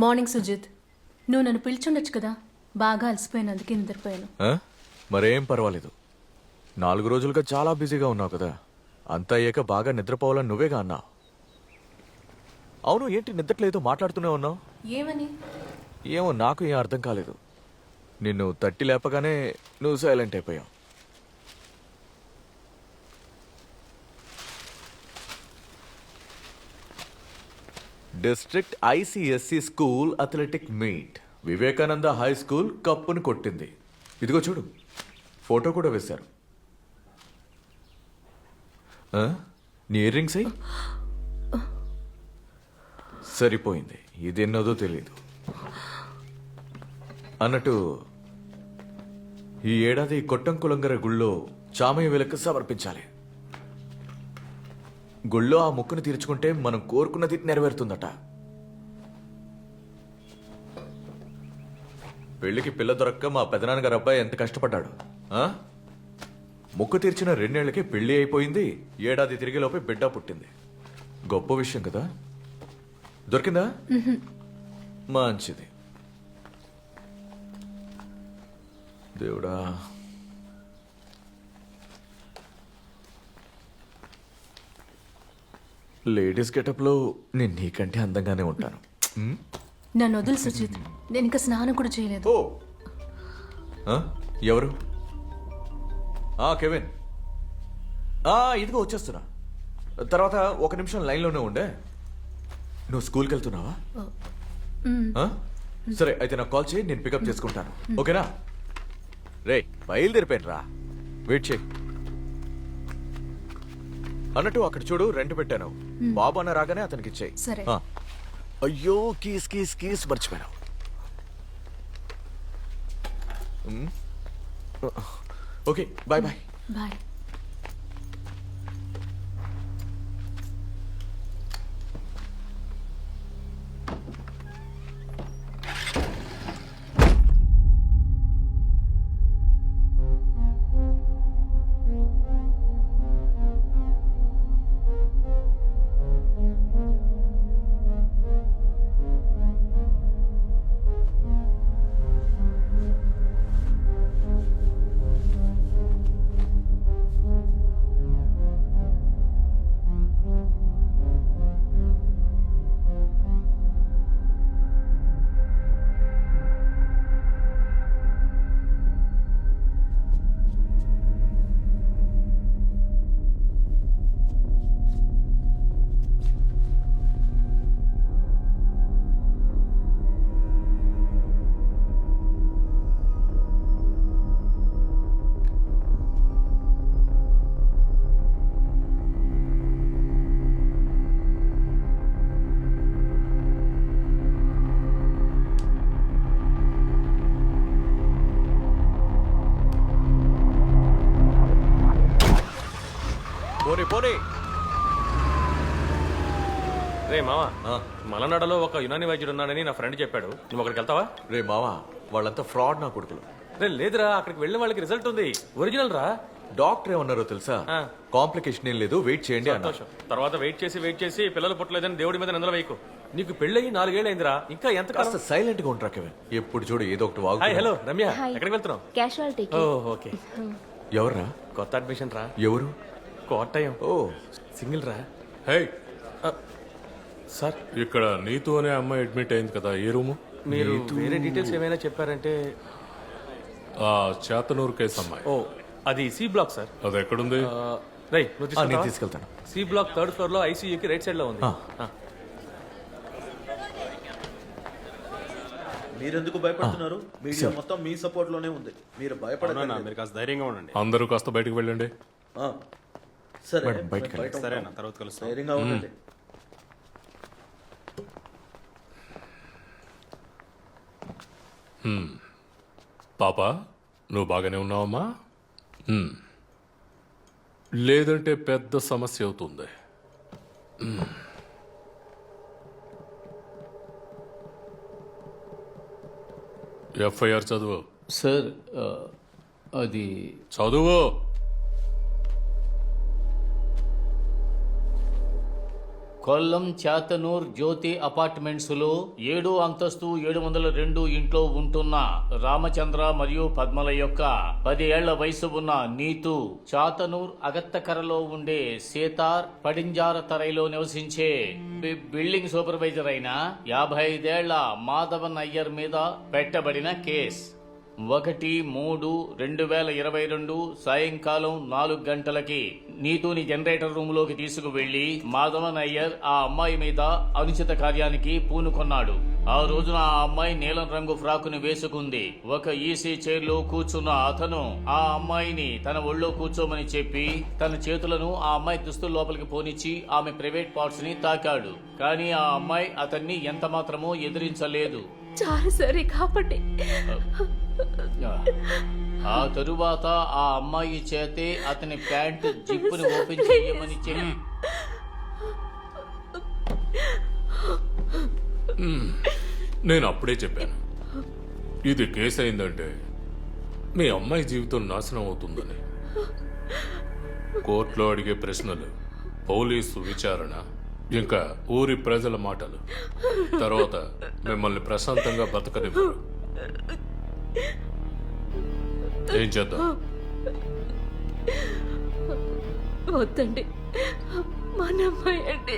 Morning Sujith నువ్వు నన్ను పిలిచుండొచ్చు కదా? బాగా అలసిపోయినందుకు నిద్రపోయాను. ఆ? మరేం పర్వాలేదు. నాలుగు రోజులుగా చాలా బిజీగా ఉన్నావు కదా. అంతా అయ్యాక బాగా నిద్రపోవాలని నువ్వేగా అన్నావు. అవును ఏంటి నిద్రలేదో మాట్లాడుతూనే ఉన్నావు? ఏమని? ఏమో నాకు ఏం అర్థం కాలేదు. నిన్ను తట్టి లేపగానే నువ్వు సైలెంట్ అయిపోయావు. District ICSE school athletic meet. Vivekananda high school కప్పును కొట్టింది. ఇదిగో చూడు ఫోటో కూడా వేశారు. ఆ? నీ ఇయర్ రింగ్స్ అయ్యి? సరిపోయింది. ఎన్నదో తెలియదు అన్నట్టు ఈ ఏడాది కొట్టంకులంగర గుళ్ళో చామయ్య వెలక సమర్పించాలి. గుళ్ళో ఆ ముక్కును తీర్చుకుంటే మనం కోరుకున్నది నెరవేరుతుందట. పెళ్ళికి పిల్ల దొరక్క మా పెదనాన్నగారు అబ్బాయి ఎంత కష్టపడ్డాడు ఆ? ముక్కు తీర్చిన రెండేళ్ళకి పెళ్ళి అయిపోయింది ఏడాది తిరిగి లోపే బిడ్డ పుట్టింది. గొప్ప విషయం కదా? దొరికిందా? మంచిది. దేవుడా లేడీస్ గెటప్లో నేను నీకంటే అందంగానే ఉంటాను? నన్ను వదులు సుజిత్. నేను ఇంకా స్నానం కూడా చేయలేదు. ఓ ఆ? ఎవరు? ఆ, కెవిన్. ఆ, ఇదిగో వచ్చేస్తున్నా. తర్వాత ఒక నిమిషం లైన్లోనే ఉండే. నువ్వు స్కూల్కి వెళ్తున్నావా? ఆ? సరే అయితే నాకు కాల్ చేయి నేను పికప్ చేసుకుంటాను. ఓకేనా? రే బయలుదేరిపోయాను రా వెయిట్ చేయి. అన్నట్టు అక్కడ చూడు రెంట్ పెట్టాను. బాబు అన్న రాగానే అతనికి ఇచ్చేయి సరే. అయ్యో కీస్ కీస్ కీస్ మర్చిపోయాను ఉమ్. Okay bye bye. బాయ్. రే మావా. ఆ. మలనాడలో ఒక యునాని వైద్యుడు ఉన్నాడని నా ఫ్రెండ్ చెప్పాడు. నువ్వు అక్కడికి వెళ్తావా? రే మావా వాళ్ళంతా ఫ్రాడ్ నా కొడుకులు. రే లేదురా అక్కడికి వెళ్ళిన వాళ్ళకి రిజల్ట్ ఉంది. ఒరిజినల్ రా. డాక్టర్ ఏమన్నారో తెలుసా? ఆ. కాంప్లికేషన్ ఏం లేదు వెయిట్ చేయండి సంతోషం. తర్వాత వెయిట్ చేసి వెయిట్ చేసి పిల్లలు పుట్టలేదని దేవుడి మీద నిందలు వేయకు. నీకు పెళ్ళయి నాలుగేళ్ళు అయిందిరా ఇంకా ఎంత కాస్త కాస్త సైలెంట్గా ఉంటారా కెవిన్. ఎప్పుడు చూడు ఏదో ఒకటి వాగు హాయ్ హలో రమ్య. ఎక్కడికి వెళ్తున్నావు? ఓ ఓకే. ఎవర్రా? కొత్త అడ్మిషన్ రా. ఎవరు? కోటయం. ఓ. సింగిల్ రా. హే. సార్? ఇక్కడ నీతు అనే అమ్మాయి అడ్మిట్ అయింది కదా ఏ రూము? మీరు వేరే డీటెయిల్స్ ఏమైనా చెప్పారంటే? ఆ చేతనూరు కేసు అమ్మాయి. ఓ అది సి బ్లాక్ సార్. అది ఎక్కడుంది? రై నేను? తీసుకెళ్తాను. సి బ్లాక్ థర్డ్ ఫ్లోర్లో ఐసీయూకి రైట్ సైడ్లో ఉంది. మీరెందుకు భయపడుతున్నారు? మీడియా మొత్తం మీ సపోర్ట్లోనే ఉంది. మీరు భయపడకండి. మీరు కాస్త ధైర్యంగా ఉండండి. అందరూ కాస్త బయటకు వెళ్ళండి. ఆ. సరే. బయట సరే ఉంటాం. అన్న తర్వాత కలుస్తాం. ధైర్యంగా ఉండండి. పాప నువ్వు బాగానే ఉన్నావమ్మా. లేదంటే పెద్ద సమస్య అవుతుంది. ఎఫ్ఐఆర్ చదువు. సార్ అది చదువు! కొల్లం చాతనూర్ జ్యోతి అపార్ట్మెంట్స్లో ఏడో అంతస్తు ఏడు వందల రెండు ఇంట్లో ఉంటున్న రామచంద్ర మరియు పద్మల యొక్క పది ఏళ్ళ వయసు ఉన్న నీతు చాతనూర్ అగత్తకరలో ఉండే సీతార్ పడింజార తరైలో నివసించే బి- బిల్డింగ్ సూపర్వైజర్ అయిన యాభై ఐదేళ్ళ మాధవన్ అయ్యర్ మీద పెట్టబడిన కేస్. ఒకటి మూడు రెండు వేల ఇరవై రెండు సాయంకాలం నాలుగు గంటలకి నీతుని జనరేటర్ రూమ్లోకి తీసుకువెళ్ళి మాధవన్ అయ్యర్ ఆ అమ్మాయి మీద అనుచిత కార్యానికి పూనుకొన్నాడు. ఆ రోజున ఆ అమ్మాయి నీలం రంగు ఫ్రాకుని వేసుకుంది. ఒక ఈసీ చైర్లో కూర్చున్న అతను ఆ అమ్మాయిని తన ఒళ్ళో కూర్చోమని చెప్పి తన చేతులను ఆ అమ్మాయి దుస్తుల లోపలికి పోనిచ్చి ఆమె ప్రైవేట్ పార్ట్స్ని తాకాడు. కానీ ఆ అమ్మాయి అతన్ని ఎంత మాత్రమో ఎదిరించలేదు. చాలు సరే కాబట్టి. ఆ తరువాత ఆ అమ్మాయి చేతే అతని ప్యాంట్ జిప్పుని ఓపెన్ చేయమని చెప్పి. నేను అప్పుడే చెప్పాను. ఇది కేసు అయిందంటే మీ అమ్మాయి జీవితం నాశనం అవుతుందని. కోర్టులో అడిగే ప్రశ్నలు పోలీసు విచారణ ఇంకా ఊరి ప్రజల మాటలు. తర్వాత మిమ్మల్ని ప్రశాంతంగా బతకనివ్వరు. ఏం చేద్దాం? వద్దండి. మన అమ్మాయి అండి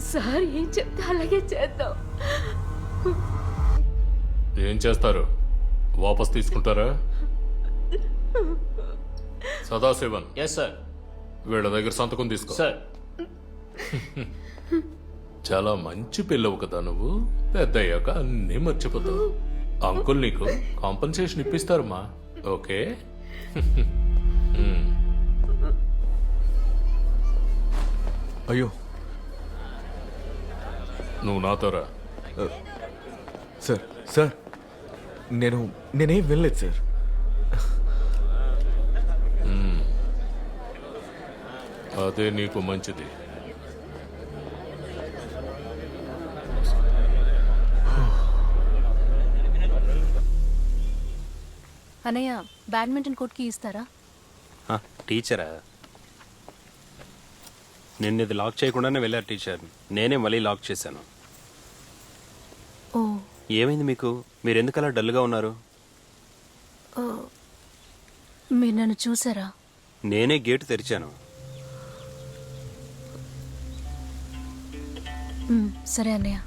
సార్ ఏం చెప్తే అలాగే చేద్దాం. ఏం చేస్తారు? వాపస్ తీసుకుంటారా? సదాశివన్. ఎస్ సార్ వీళ్ళ దగ్గర సంతకం తీసుకో. సార్ చాలా మంచి పిల్లవు కదా నువ్వు. పెద్ద అయ్యాక అన్నీ మర్చిపోతావు. అంకుల్ నీకు కాంపన్సేషన్ ఇప్పిస్తారమ్మా. ఓకే. అయ్యో. నువ్వు నాతో రా. సార్ సార్ నేను నేనేం వినలేదు సార్. అదే నీకు మంచిది. అనయ్య బ్యాడ్మింటన్ కోర్ట్కి ఇస్తారా? టీచరా? నిన్న ఇది లాక్ చేయకుండానే వెళ్ళారు టీచర్. నేనే మళ్ళీ లాక్ చేశాను. ఓ. ఏమైంది మీకు? మీరు ఎందుకు అలా డల్గా ఉన్నారు? మీరు నన్ను చూసారా? నేనే గేటు తెరిచాను. సరే అన్నయ్య.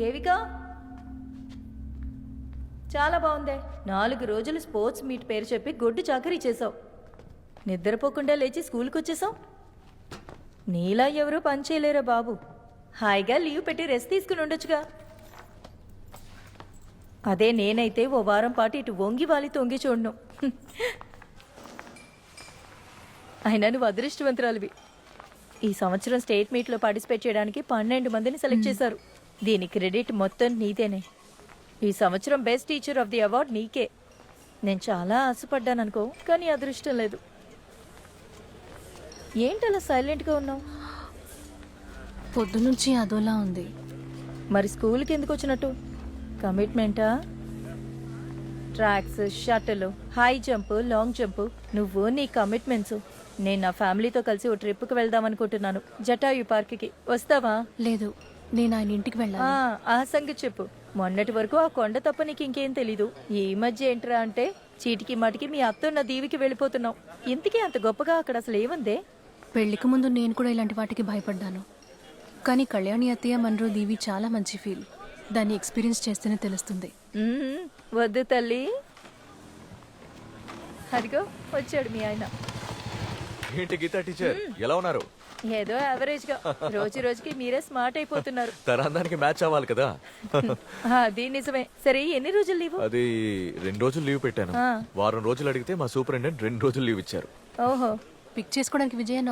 దేవిక? చాలా బాగుందే. నాలుగు రోజులు స్పోర్ట్స్ మీట్ పేరు చెప్పి గొడ్డు చాకరీ చేసావు నిద్రపోకుండా లేచి స్కూల్కి వచ్చేసావు నీలా ఎవరూ పని చేయలేరా బాబు? హాయిగా లీవ్ పెట్టి రెస్ట్ తీసుకుని ఉండొచ్చుగా. అదే నేనైతే ఓ వారం పాటు ఇటు వంగి వాలి తొంగి చూడను. అయినా నువ్వు అదృష్టవంతురాలివి. ఈ సంవత్సరం స్టేట్ మీట్లో పార్టిసిపేట్ చేయడానికి పన్నెండు మందిని సెలెక్ట్ చేశారు. దీని క్రెడిట్ మొత్తం నీదేనే. ఈ సంవత్సరం best teacher of the award నీకే. నేను చాలా ఆశపడ్డాను అనుకో కానీ అదృష్టం లేదు. ఏంటి అలా సైలెంట్గా ఉన్నావు? పొద్దునుంచి అదోలా ఉంది. మరి స్కూల్కి ఎందుకు వచ్చినట్టు? కమిట్మెంటా? Tracks shuttle high jump long jump నువ్వు నీ కమిట్మెంట్స్. నేను నా ఫ్యామిలీతో కలిసి ఓ ట్రిప్కి వెళ్దాం అనుకుంటున్నాను జటాయు పార్క్కి. వస్తావా? లేదు. నేను ఆయన ఇంటికి ఆ, వెళ్ళాలి. ఆ సంగతి చెప్పు. మొన్నటి వరకు ఆ కొండ తప్ప నీకు ఇంకేం తెలీదు. ఈ మధ్య ఏంట్రా అంటే చీటికి మాటికి మీ అత్తన్న దీవికి వెళ్ళిపోతున్నావు. ఇంతకీ అంత గొప్పగా అక్కడ అసలు ఏముందే? పెళ్ళికి ముందు నేను కూడా ఇలాంటి వాటికి భయపడ్డాను. కానీ కళ్యాణి అత్తయ్య మనరు దీవి చాలా మంచి ఫీల్. దాన్ని ఎక్స్పీరియన్స్ చేస్తేనే తెలుస్తుంది. వద్దు తల్లి. అదిగో వచ్చాడు మీ ఆయన. ఏంటి గీతా టీచర్? ఎలా ఉన్నారు? ఏదో యావరేజ్గా. రోజు రోజుకి మీరే స్మార్ట్ అయిపోతున్నారు. తరాందానికి మ్యాచ్ అవ్వాలి కదా. అది నిజమే. సరే ఎన్ని రోజులు లీవు అది రెండు రోజులు లీవ్ పెట్టాను. వారం రోజులు అడిగితే మా సూపరింటెండెంట్ రెండు రోజులు లీవ్ ఇచ్చారు. ఓహో. పిక్ చేసుకోవడానికి విజయాన్ని